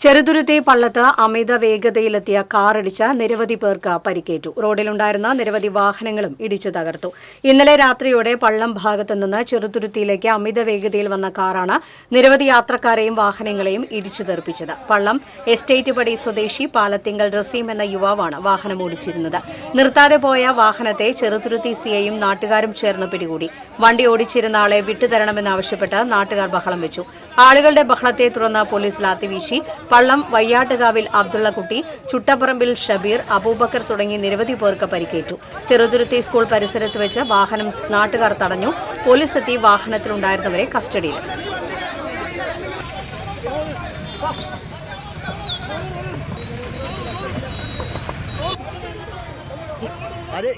ചെറുതുരുത്തി പള്ളത്ത് അമിത വേഗതയിലെത്തിയ കാറിടിച്ച് നിരവധി പേർക്ക് പരിക്കേറ്റു. റോഡിലുണ്ടായിരുന്ന നിരവധി വാഹനങ്ങളും ഇടിച്ചു തകർത്തു. ഇന്നലെ രാത്രിയോടെ പള്ളം ഭാഗത്തു നിന്ന് ചെറുതുരുത്തിയിലേക്ക് അമിത വേഗതയിൽ വന്ന കാറാണ് നിരവധി യാത്രക്കാരെയും വാഹനങ്ങളെയും ഇടിച്ചു തെറിപ്പിച്ചത്. പള്ളം എസ്റ്റേറ്റ് പടി സ്വദേശി പാലത്തിങ്കൽ റസീം എന്ന യുവാവാണ് വാഹനം ഓടിച്ചിരുന്നത്. നിർത്താതെ പോയ വാഹനത്തെ ചെറുതുരുത്തി സിഐയും നാട്ടുകാരും ചേർന്ന് പിടികൂടി. വണ്ടി ഓടിച്ചിരുന്ന ആളെ വിട്ടുതരണമെന്നാവശ്യപ്പെട്ട് നാട്ടുകാർ ബഹളം വെച്ചു. ആളുകളുടെ ബഹളത്തെ തുടർന്ന് പോലീസ് ലാത്തിവീശി പള്ളം വയ്യാട്ടുകാവിൽ അബ്ദുള്ളക്കുട്ടി ചുട്ടപ്പറമ്പിൽ ഷബീർ അബൂബക്കർ തുടങ്ങി നിരവധി പേർക്ക് പരിക്കേറ്റു. ചെറുതുരുത്തി സ്കൂൾ പരിസരത്ത് വെച്ച് വാഹനം നാട്ടുകാർ തടഞ്ഞു. പോലീസ് എത്തി വാഹനത്തിലുണ്ടായിരുന്നവരെ കസ്റ്റഡിയിലെടുത്തു അതെ.